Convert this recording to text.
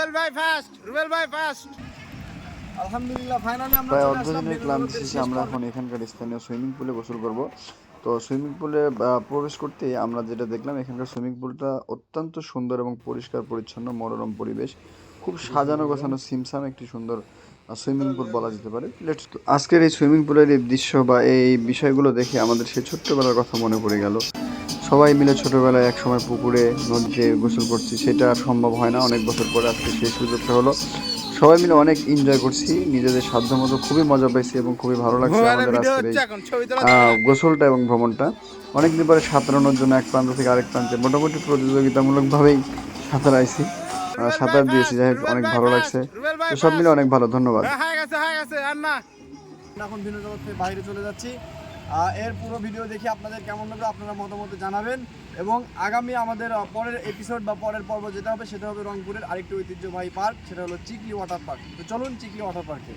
রুবেল ভাই ফার্স্ট রুবেল ভাই ফার্স্ট আলহামদুলিল্লাহ ফাইনালি আমরা প্রায় চলে অর্ধ আসলাম দিনের বেলুড় ক্লান্তি শেষে আমরা এখন এখানকার স্থানীয় সুইমিং পুলে গোসল করব। তো সুইমিং পুলে প্রবেশ করতে আমরা যেটা দেখলাম এখানকার সুইমিং পুলটা অত্যন্ত সুন্দর এবং পরিষ্কার পরিচ্ছন্ন মনোরম পরিবেশ। খুব সাজানো গোছানো সিমসাম একটি সুন্দর সুইমিং পুল বলা যেতে পারে। লেটস আজকের এই সুইমিং পুলের এই দৃশ্য বা এই বিষয়গুলো দেখে আমাদের সেই ছোট্টবেলার কথা মনে পড়ে গেল। সবাই মিলে ছোটবেলায় এক সময় পুকুরে নদীতে গোসল করছি সেটা আর সম্ভব হয় না। অনেক বছর পরে আজকে সেই সুযোগটা হলো। সবাই মিলে অনেক এনজয় করছি নিজেদের সাধ্য মতো খুবই মজা পাইছি এবং খুবই ভালো লাগছে আমাদের আজকের এই গোসলটা এবং ভ্রমণটা। অনেকদিন পরে সাঁতারানোর জন্য এক প্রান্ত থেকে আরেক প্রান্তে মোটামুটি প্রতিযোগিতামূলকভাবেই সাঁতার আইছি সাঁতার দিয়েছি যাই হোক অনেক ভালো লাগছে। তো সব মিলে অনেক ভালো ধন্যবাদ। হ্যাঁ এখন বিনোদন জগৎ থেকে বাইরে চলে যাচ্ছি। এর পুরো ভিডিও দেখে আপনাদের কেমন লাগবে আপনারা মতামত জানাবেন। এবং আগামী আমাদের পরের এপিসোড বা পরের পর্ব যেটা হবে, সেটা হবে রংপুরের আরেকটি ঐতিহ্যবাহী পার্ক সেটা হলো চিকলি ওয়াটার পার্ক তো চলুন চিকলি ওয়াটার পার্কে